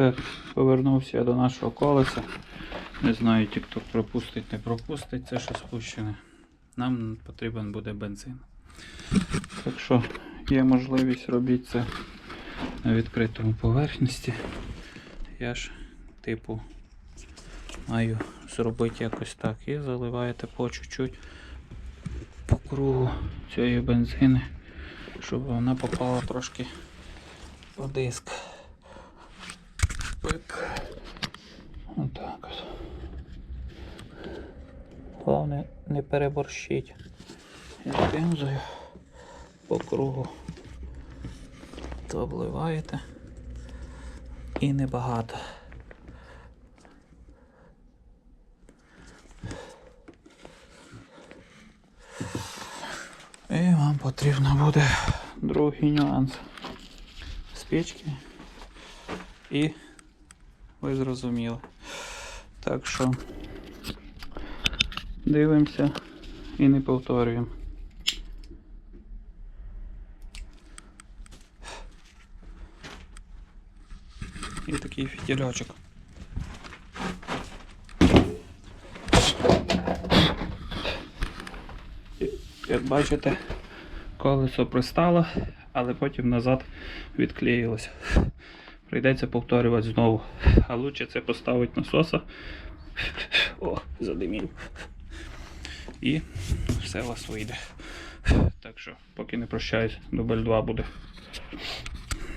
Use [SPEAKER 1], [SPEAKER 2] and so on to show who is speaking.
[SPEAKER 1] Так, повернувся я до нашого колеса. Не знаю, TikTok пропустить, не пропустить це, що спущене. Нам потрібен буде бензин. Так що є можливість робити це на відкритому поверхності. Я ж, типу, маю зробити якось так. І заливаєте по чуть-чуть по кругу цієї бензини, щоб вона попала трошки по диск. Пик. Отак от. Головне не переборщить. Я пензою по кругу. То обливаєте. І небагато. І вам потрібно буде другий нюанс. Спички. І ви зрозуміли. Так що дивимося і не повторюємо. І такий фітільочок. Як бачите, колесо пристало, але потім назад відклеїлося. Прийдеться повторювати знову. А лучше це поставити насоса. О, задимів. І все у вас вийде. Так що, поки не прощаюсь, дубль 2 буде.